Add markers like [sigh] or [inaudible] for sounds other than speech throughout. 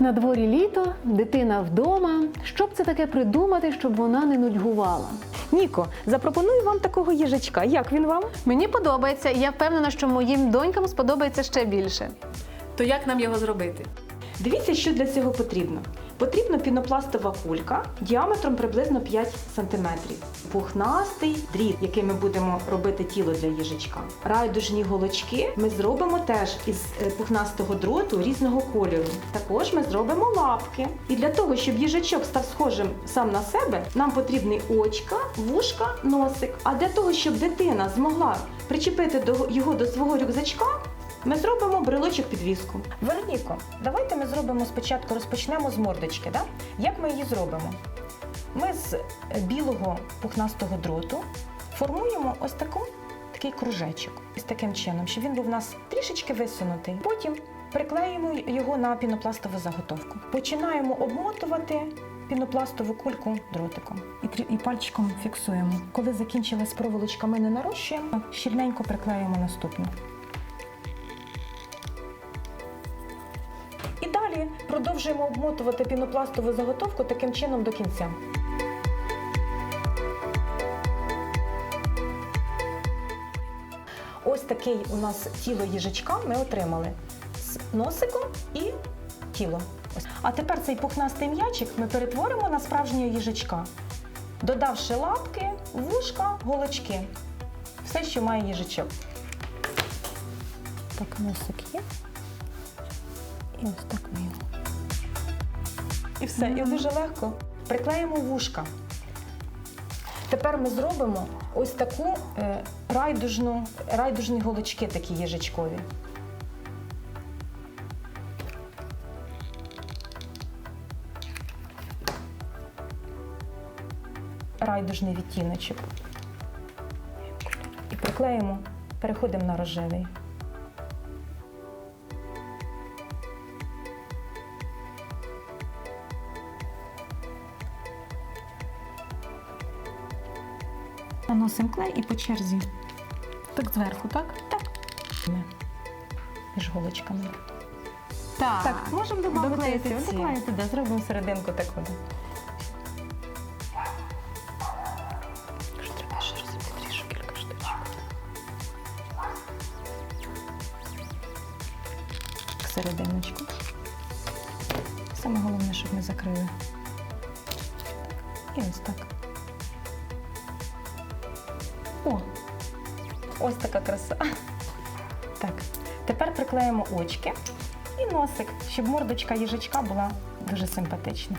На дворі літо, дитина вдома. Що б це таке придумати, щоб вона не нудьгувала? Ніко, запропоную вам такого їжачка. Як він вам? Мені подобається, і я впевнена, що моїм донькам сподобається ще більше. То як нам його зробити? Дивіться, що для цього потрібно. Потрібна пінопластова кулька діаметром приблизно 5 см. Пухнастий дріт, який ми будемо робити тіло для їжачка. Райдужні голочки ми зробимо теж із е, пухнастого дроту різного кольору. Також ми зробимо лапки. І для того, щоб їжачок став схожим сам на себе, нам потрібні очка, вушка, носик. А для того, щоб дитина змогла причепити його до свого рюкзачка, ми зробимо брелочок підвіску. Вероніко, давайте ми зробимо спочатку, розпочнемо з мордочки. Да? Як ми її зробимо? Ми з е, білого пухнастого дроту формуємо ось таку, такий кружечок. Ось таким чином, щоб він був у нас трішечки висунутий. Потім приклеїмо його на пінопластову заготовку. Починаємо обмотувати пінопластову кульку дротиком і, і пальчиком фіксуємо. Коли закінчилась проволочка, ми не нарощуємо, щільненько приклеїмо наступну. Далі продовжуємо обмотувати пінопластову заготовку таким чином до кінця. Ось такий у нас тіло їжачка ми отримали з носиком і тілом. А тепер цей пухнастий м'ячик ми перетворимо на справжнього їжачка, додавши лапки, вушка, голочки. Все, що має їжачок. Так, носик є. І ось так ми його. І все, і дуже легко. Приклеїмо вушка. Тепер ми зробимо ось таку е, райдужну, райдужні голочки такі їжачкові. Райдужний відтіночок. І приклеїмо, переходимо на рожевий. Наносимо клей і по черзі. Так зверху, так? Так. Між голочками. Так. Так, можемо додати Доклеїти. Доклеїти, да, зробимо серединку таку. треба ще розібрати кілька штучок. Серединочку. Саме головне, щоб ми закрили. І ось так. О! Ось така краса. Так, тепер приклеїмо очки і носик, щоб мордочка їжачка була дуже симпатична.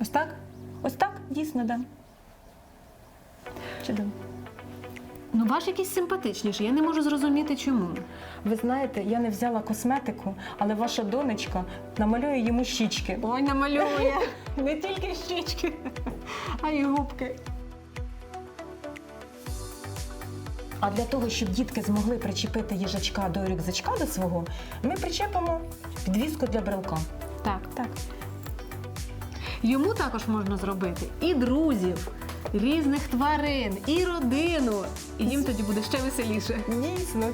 Ось так. Ось так? Ось так, дійсно, да. Чудово. Ну, ваш якийсь симпатичніший. Я не можу зрозуміти, чому. Ви знаєте, я не взяла косметику, але ваша донечка намалює йому щічки. Ой, намалює. [laughs] Не тільки щічки, а й губки. А для того, щоб дітки змогли причепити їжачка до рюкзачка до свого, ми причепимо підвіску для брелка. Так. Так. Йому також можна зробити і друзів, різних тварин, і родину. І їм тоді буде ще веселіше. Дійсно.